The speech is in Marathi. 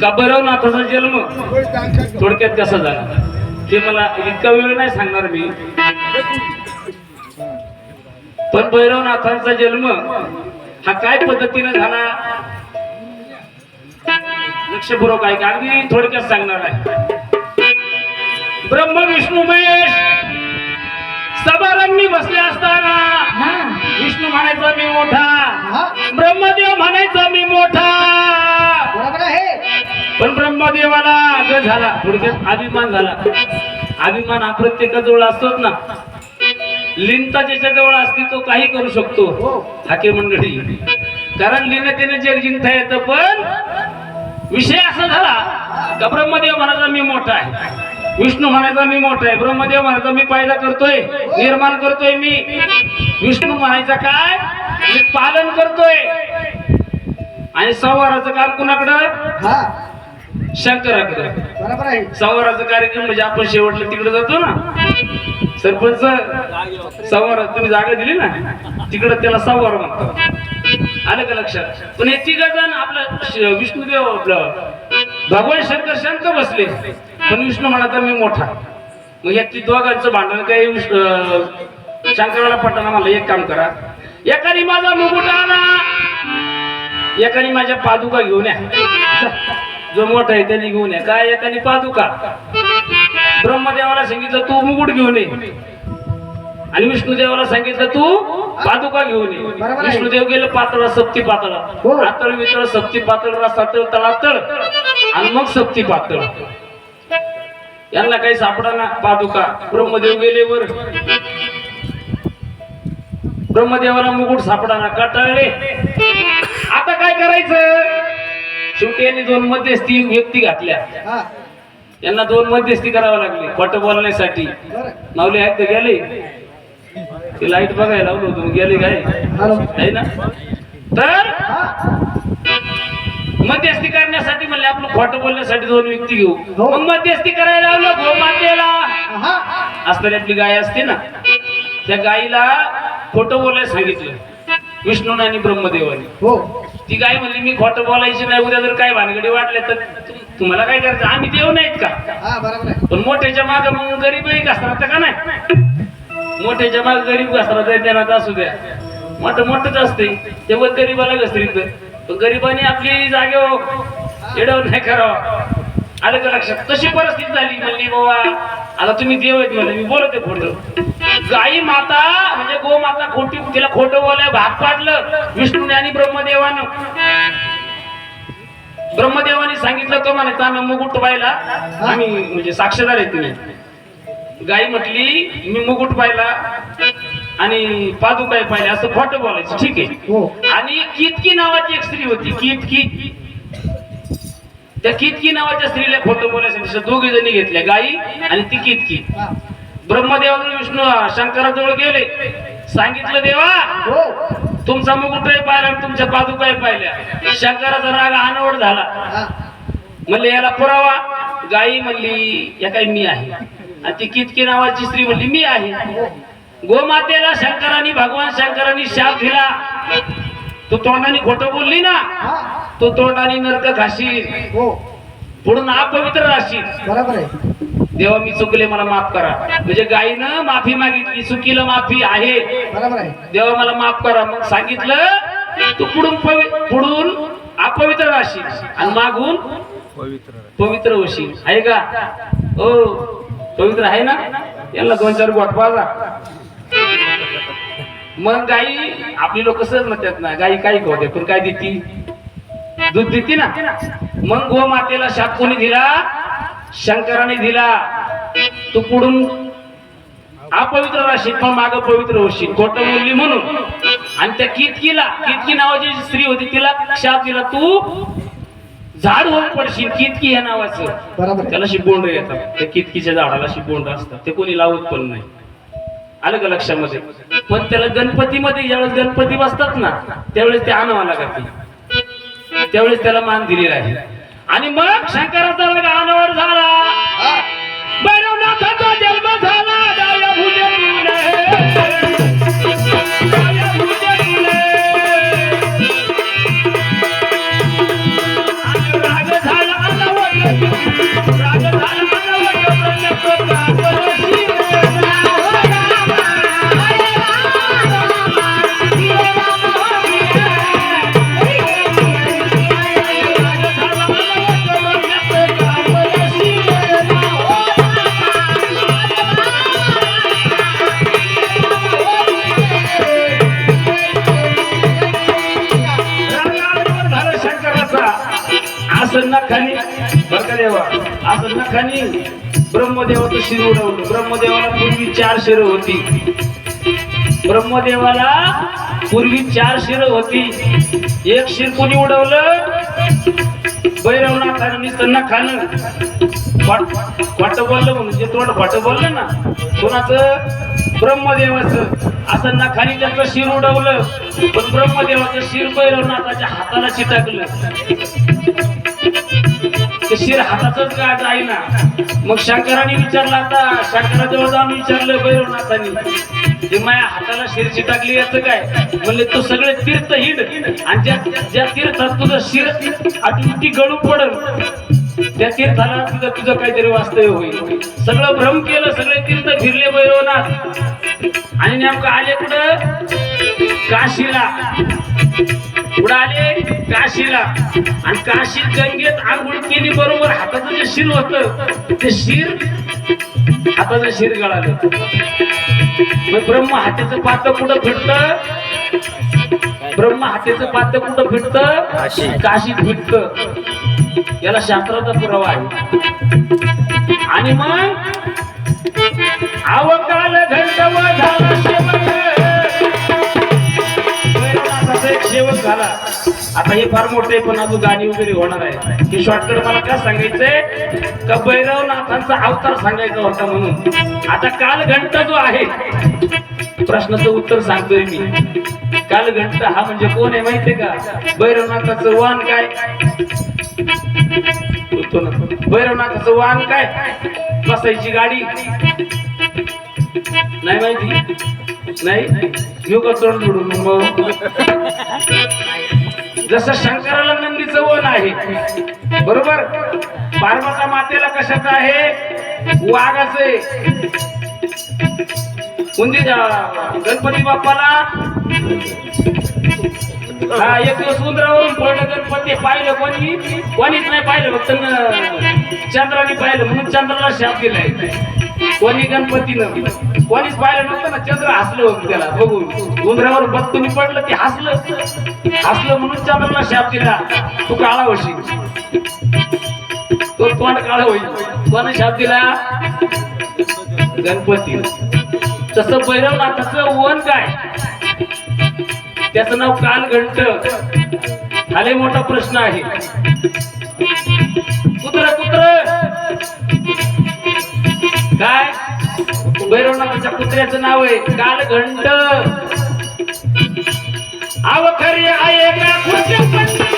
का भैरवनाथाचा जन्म? थोडक्यात कसा झाला? ते मला इतका वेळ नाही सांगणार मी. पण भैरवनाथांचा जन्म हा काय पद्धतीने झाला? लक्षपूर्वक आहे का अगदी थोडक्यात सांगणार आहे. ब्रह्म विष्णू महेश सभारंगी बसले असताना विष्णू म्हणायचा मी मोठा. ब्रह्मदेव म्हणायचा मी मोठा. बरोबर आहे. पण ब्रह्मदेवाला ग झाला. थोडक्यात अभिमान झाला. अभिमान हा प्रत्येकाजवळ असतोच ना. लिनता ज्याच्याजवळ असते तो काही करू शकतो. हाके मंडळी. कारण लिनतेने जग जिंकता येतं पण विषय असा झाला का ब्रह्मदेव म्हणायचा मी मोठा आहे. विष्णू म्हणायचा मी मोठा आहे. ब्रह्मदेव म्हणायचा मी पैदा करतोय. निर्माण करतोय मी. विष्णू म्हणायचा काय? मी पालन करतोय. आणि संवाराचं काम कुणाकडं? हा. शंकराकडे. बरोबर आहे. संवाराचा कार्यक्रम म्हणजे आपण शेवटला तिकडे जातो ना. सरपंच संवार तुम्ही जागा दिली ना? तिकडे त्याला संवार म्हणतात. आलं का लक्षात? पण हे तिघ जण आपलं विष्णुदेव आपलं. भगवान शंकर शांत बसले. पण विष्णू म्हणाचा मी मोठा. मग या ती दोघांचं भांडण काही शंकराला पटाना मला एक काम करा. एकाने माझा मुकुट आणा. एकाने माझ्या पादुका घेऊन या. जा. मोठा आहे त्याने घेऊन या. काय एकाने पादुका? ब्रह्मदेवाला सांगितलं तू मुकुट घेऊन ये. आणि विष्णुदेवाला सांगितलं तू पादुका घेऊन ये. विष्णुदेव गेले पातळा सप्ती पातळा. हो. पातळ वितळ सप्ती पातळ रसातळ तळातळ आणि मग सप्ती पातळ. यांना काही सापडा ना पादुका. ब्रह्मदेव गेले वर. ब्रह्मदेवाला मुकुट सापडा ना कटाळले. आता काय करायचं? शेवटी यांनी दोन मध्यस्थी व्यक्ती घातल्या. यांना दोन मध्यस्थी करावं लागली खोटं बोलण्यासाठी. माऊली आहेत तर गेले? ते लाइट बघायला लावलं होतं मग गेले काय? आहे ना? तर? मध्यस्थी करण्यासाठी म्हणले आपलं खोटं बोलण्यासाठी दोन व्यक्ती घेऊ. हो. मग मध्यस्थी करायला लावलं गोमातेला हा. असताना आपली गाय असते ना? त्या गायीला खोटं बोलायला सांगितलं. विष्णून आणि ब्रह्मदेवाने. हो. ती गाय म्हणली मी खोटं बोलायची नाही उद्या जर काय भानगडी वाटल्या तर तुम- तुम्हाला काय करायचं? आम्ही देव नाहीत का? हा बरोबर आहे. पण मोठ्याच्या माग मग गरीबही घासणार का नाही? मोठ्याच्या माग गरीब घासणार तर त्यांना असू द्या. मोठं मोठंच असते तेव्हा गरीबाला घसरीत पण गरीबाने आपली जागेवर एडवून नाही करावं. आलं का लक्षात? तशी परिस्थिती झाली. म्हणली बाबा आता तुम्ही देव आहेत म्हणजे मी बोलते खोटं. गाई माता म्हणजे गो माता खोटी तिला खोटं बोलाय भाग पाडलं. विष्णूने आणि ब्रह्मदेवानं. ब्रह्मदेवाने सांगितलं तो म्हणायचं आम्ही मुकुट पाहिला. आम्ही म्हणजे साक्षीदार आहे तुम्ही. गाई म्हटली मी मुकुट पाहिला आणि पादुकाय पाहिले असं खोटं बोलायचं. ठीक आहे. हो. आणि कितकी नावाची एक स्त्री होती? कितकी? त्या कितकी नावाच्या स्त्रीला खोटं बोलायसाठी दोघी जणी घेतल्या गाई आणि ती कितकी. ब्रह्मदेवाकडे विष्णू शंकराजवळ गेले. सांगितलं देवा हो. तुमचा मुकुटही पाहिला तुमच्या पादुकाही पाहिल्या. शंकराचा राग अनवड झाला. म्हणले याला पुरावा. गाई म्हणली या काही मी आहे. आणि ती कितकी नावाची स्त्री म्हणली मी आहे. गोमातेला शंकराने भगवान शंकराने शाप दिला. तू तोंडाने खोटं बोलली ना? तो तोंडाने नरक खाशील हो. पुढून अपवित्र राहशील. बरोबर आहे. देवा मी चुकले मला माफ करा. म्हणजे गायीनं माफी मागितली चुकीला माफी आहे. बरोबर आहे. देवा मला माफ करा. मग सांगितलं तू पुढून पवि- पुढून अपवित्र राहशील. आणि मागून पवित्र होशील. आहे का? हो. पवित्र आहे ना? यांना दोन चार गोट पाजा मग गाई आपली लोक सहज म्हणतात ना गाई काही होते पण काय देती? दूध देते ना? मग गो मातेला शाप कोणी दिला शंकराने दिला. तू पुढून अपवित्र राहशील पण माग पवित्र होशील. खोटं बोलली म्हणून. आणि त्या कितकीला कितकी नावाची स्त्री होती तिला शाप दिला. तू झाड होऊन पडशील कितकी या नावाचं. बरोबर. त्याला शिबोंड येतात. त्या कितकीच्या झाडाला शिबोंड असतात. ते कोणी लावत पण नाही. आलं का लक्षामध्ये? पण त्याला गणपतीमध्ये ज्यावेळेस गणपती बसतात ना त्यावेळेस ते आणावं लागत त्यावेळेस त्याला मान दिलेला आहे. आणि मग शंकराचा वर्ग अनावर झाला. भैरवनाथाचा जन्म असं ब्रह्मदेवाचं शिर उडवलं. ब्रह्मदेवाला पूर्वी चार शिर होती. ब्रह्मदेवाला पूर्वी चार शिर होती. एक शिर कोणी उडवलं? भैरवनाथानं नुसतं खाणं वाट बोललं म्हणून. जे तोंड खोटं बोललं ना कोणाचं? ब्रह्मदेवाचं. असं नखानी त्याचं शिर उडवलं. पण ब्रह्मदेवाचं शिर भैरवनाथाच्या हाताला चिटकलं. ते शिर हातातच का जाईना मग शंकराने विचारलं आता शंकराजवळ जाऊन विचारलं भैरवनाथांनी ते माया हाताला शिरची टाकली याचं काय? म्हणले तू सगळे तीर्थ हिंड आणि ज्या ज्या तीर्थात तुझं शिर आठवून ती गळू पडल त्या तीर्थाला तुझं तुझं काहीतरी वास्तव्य होईल. सगळं भ्रम केलं सगळे तीर्थ फिरले भैरवनाथ. आणि नेमकं आले कुठं? काशीला. आले काशीला. आणि काशीत गंगेत आंघोळ केली बरोबर हाताचं जे शिर होत ते शिर हाताचं शिर गळालं. मग ब्रह्म हाताचं पात्र कुठं फिरत? ब्रह्म हाताचं पात्र कुठं फिरत? काशीत. फिरत. याला शास्त्राचा पुरावा आहे. आणि मग अवकाल घंटव झाला झाला. आता हे फार मोठे पण अजून गाणी वगैरे होणार आहे हे शॉर्टकट मला काय सांगायचंय? का भैरवनाथांचा अवतार सांगायचा होता म्हणून. आता काल घंटा जो आहे प्रश्नाचं उत्तर सांगतोय मी. काल घंटा हा म्हणजे कोण आहे माहितीये का? भैरवनाथाचं वाहन काय? भैरवनाथाचं वाहन काय? बसायची गाडी. नाही माहिती. नाही. घेऊ का जोडून मग? जसं शंकराला नंदीचं वन आहे. बरोबर? पार्वता मातेला कशाचं आहे? वाघाचं आहे. उंदी गणपती बाप्पाला? हा एक दिवस उंदरावरून पडलं गणपती पाहिलं कोणी? कोणीच नाही पाहिलं फक्त चंद्राने पाहिलं म्हणून चंद्राला शाप दिलाय. कोणी गणपतीनं कोणीच पाहिलं नव्हतं ना चंद्र हसलं होतं त्याला बघून. उंदरावर बत्तुनी पडलं ते हसलं. हसलं म्हणून चंद्राला शाप दिला. तू काळा होशील. तो तोंड काळा होईल. कोण शाप दिला? गणपती. तसं भैरवनाथाचं वन काय? त्याचं नाव कालघंट हा मोठा प्रश्न आहे. भैरवनाथाच्या कुत्र्याचं नाव आहे कालघंट. आव खरी आहे का कुत्र